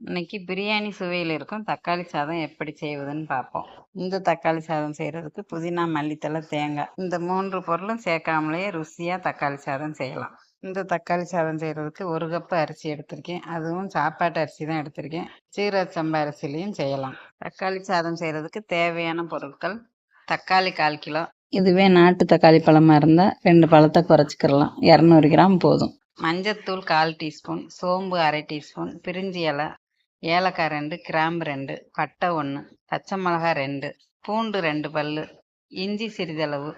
இன்னைக்கு பிரியாணி சுவையில் இருக்கும். தக்காளி சாதம் எப்படி செய்வதுன்னு பார்ப்போம். இந்த தக்காளி சாதம் செய்கிறதுக்கு புதினா மல்லித்தலை தேங்காய் இந்த மூன்று பொருளும் சேர்க்காமலேயே ருசியாக தக்காளி சாதம் செய்யலாம். இந்த தக்காளி சாதம் செய்கிறதுக்கு ஒரு கப்பு அரிசி எடுத்திருக்கேன். அதுவும் சாப்பாட்டு அரிசி தான் எடுத்திருக்கேன். சீரக சம்பா அரிசிலையும் செய்யலாம். தக்காளி சாதம் செய்கிறதுக்கு தேவையான பொருட்கள் தக்காளி கால் கிலோ. இதுவே நாட்டு தக்காளி பழமாக இருந்தால் ரெண்டு பழத்தை குறைச்சிக்கிறலாம் இரநூறு கிராம் போதும். மஞ்சத்தூள் கால் டீஸ்பூன் சோம்பு அரை டீஸ்பூன் பிரிஞ்சி இலை ஏலக்காய் ரெண்டு கிராம்பு ரெண்டு பட்டை ஒன்று பச்சை மிளகாய் ரெண்டு பூண்டு ரெண்டு பல் இஞ்சி சிறிதளவு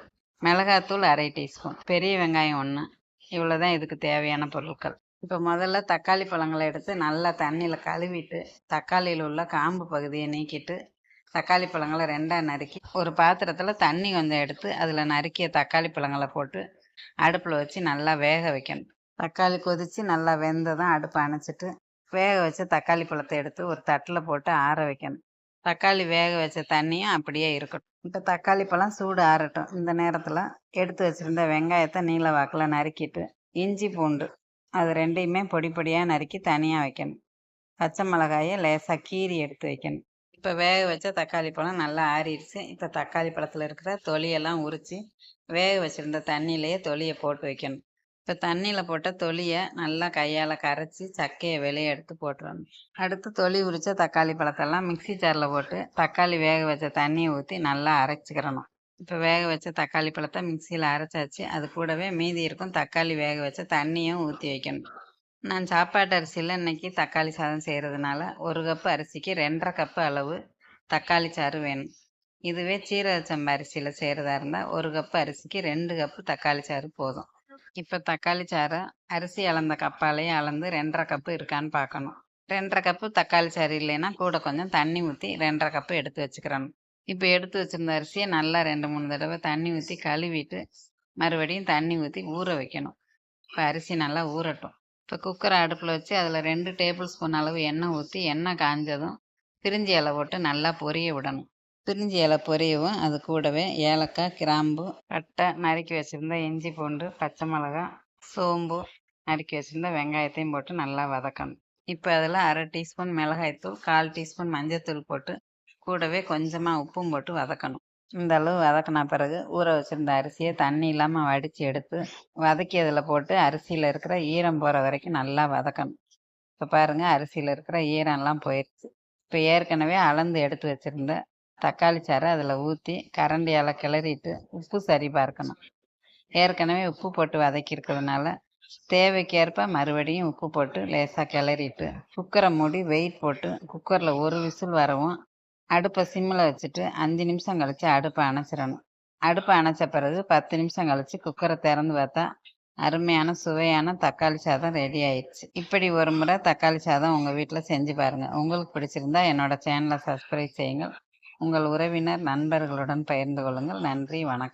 மிளகாத்தூள் அரை டீஸ்பூன் பெரிய வெங்காயம் ஒன்று இவ்வளோ தான் இதுக்கு தேவையான பொருட்கள். இப்போ முதல்ல தக்காளி பழங்களை எடுத்து நல்லா தண்ணியில் கழுவிட்டு தக்காளியில் உள்ள காம்பு பகுதியை நீக்கிட்டு தக்காளி பழங்களை ரெண்டாக நறுக்கி ஒரு பாத்திரத்தில் தண்ணி கொஞ்சம் எடுத்து அதில் நறுக்கிய தக்காளி பழங்களை போட்டு அடுப்பில் வச்சு நல்லா வேக வைக்கணும். தக்காளி கொதித்து நல்லா வெந்ததும் அடுப்பை அணைச்சிட்டு வேக வச்ச தக்காளி பழத்தை எடுத்து ஒரு தட்டில் போட்டு ஆற வைக்கணும். தக்காளி வேக வச்ச தண்ணியும் அப்படியே இருக்கட்டும். இப்போ தக்காளி பழம் சூடு ஆறட்டும். இந்த நேரத்தில் எடுத்து வச்சுருந்த வெங்காயத்தை நீல வாக்கில் நறுக்கிட்டு இஞ்சி பூண்டு அது ரெண்டையுமே பொடி பொடியாக நறுக்கி தனியாக வைக்கணும். பச்சை மிளகாயை லேசாக கீறி எடுத்து வைக்கணும். இப்போ வேக வச்ச தக்காளி பழம் நல்லா ஆறிடுச்சு. இப்போ தக்காளி பழத்தில் இருக்கிற தொலியெல்லாம் உரித்து வேக வச்சுருந்த தண்ணியிலேயே தொலியை போட்டு வைக்கணும். இப்போ தண்ணியில் போட்ட தொலியை நல்லா கையால் கரைச்சி சக்கையை வெளியே எடுத்து போட்டுறணும். அடுத்து தொலி உரித்த தக்காளி பழத்தெல்லாம் மிக்சி ஜாரில் போட்டு தக்காளி வேக வச்ச தண்ணியை ஊற்றி நல்லா அரைச்சிக்கிறணும். இப்போ வேக வச்ச தக்காளி பழத்தை மிக்சியில் அரைச்சாச்சு. அது கூடவே மீதி இருக்கும் தக்காளி வேக வச்ச தண்ணியும் ஊற்றி வைக்கணும். நான் சாப்பாட்டு அரிசியில் இன்னைக்கு தக்காளி சாதம் செய்கிறதுனால ஒரு கப்பு அரிசிக்கு ரெண்டரை கப்பு அளவு தக்காளி சாறு வேணும். இதுவே சீரக சம்பா அரிசியில் செய்கிறதா இருந்தால் ஒரு கப்பு அரிசிக்கு ரெண்டு கப்பு தக்காளி சாறு போதும். இப்போ தக்காளி சாறை அரிசி அளந்த கப்பாலேயே அளந்து ரெண்டரை கப்பு இருக்கான்னு பார்க்கணும் ரெண்டரை கப்பு தக்காளி சாறு இல்லைன்னா கூட கொஞ்சம் தண்ணி ஊற்றி ரெண்டரை கப்பு எடுத்து வச்சுக்கிறணும். இப்போ எடுத்து வச்சிருந்த அரிசியை நல்லா ரெண்டு மூணு தடவை தண்ணி ஊற்றி கழுவிட்டு மறுபடியும் தண்ணி ஊற்றி ஊற வைக்கணும். இப்போ அரிசி நல்லா ஊறட்டும். இப்போ குக்கரை அடுப்பில் வச்சு அதில் ரெண்டு டேபிள் ஸ்பூன் அளவு எண்ணெய் ஊற்றி எண்ணெய் காஞ்சதும் பிரிஞ்சி இலை போட்டு நல்லா பொரிய விடணும். பிரிஞ்சி இலை பொரியவும். அது கூடவே ஏலக்காய் கிராம்பு பட்டை நறுக்கி வச்சுருந்த இஞ்சி பூண்டு பச்சை மிளகா சோம்பு நறுக்கி வச்சுருந்த வெங்காயத்தையும் போட்டு நல்லா வதக்கணும். இப்போ அதில் அரை டீஸ்பூன் மிளகாய்த்தூள் கால் டீஸ்பூன் மஞ்சத்தூள் போட்டு கூடவே கொஞ்சமாக உப்பும் போட்டு வதக்கணும். இந்த அளவு வதக்கின பிறகு ஊற வச்சுருந்த அரிசியை தண்ணி இல்லாமல் வடித்து எடுத்து வதக்கி அதில் போட்டு அரிசியில் இருக்கிற ஈரம் போகிற வரைக்கும் நல்லா வதக்கணும். இப்போ பாருங்கள் அரிசியில் இருக்கிற ஈரம்லாம் போயிடுச்சு. இப்போ ஏற்கனவே அளந்து எடுத்து வச்சுருந்த தக்காளி சாறை அதில் ஊற்றி கரண்டியால் கிளறிட்டு உப்பு சரி பார்க்கணும். ஏற்கனவே உப்பு போட்டு வதக்கியிருக்கிறதுனால தேவைக்கேற்ப மறுபடியும் உப்பு போட்டு லேசாக கிளறிட்டு குக்கரை மூடி வெயிட் போட்டு குக்கரில் ஒரு விசில் வரவும் அடுப்பை சிம்மில் வச்சுட்டு அஞ்சு நிமிஷம் கழித்து அடுப்பை அணைச்சிடணும். அடுப்பை அணைச்ச பிறகு பத்து நிமிஷம் கழித்து குக்கரை திறந்து பார்த்தா அருமையான சுவையான தக்காளி சாதம் ரெடி ஆயிடுச்சு. இப்படி ஒரு முறை தக்காளி சாதம் உங்கள் வீட்டில் செஞ்சு பாருங்கள் உங்களுக்கு பிடிச்சிருந்தா என்னோட சேனலை சப்ஸ்கிரைப் செய்யுங்கள். உங்கள் உறவினர் நண்பர்களுடன் பகிர்ந்து கொள்ளுங்கள். நன்றி வணக்கம்.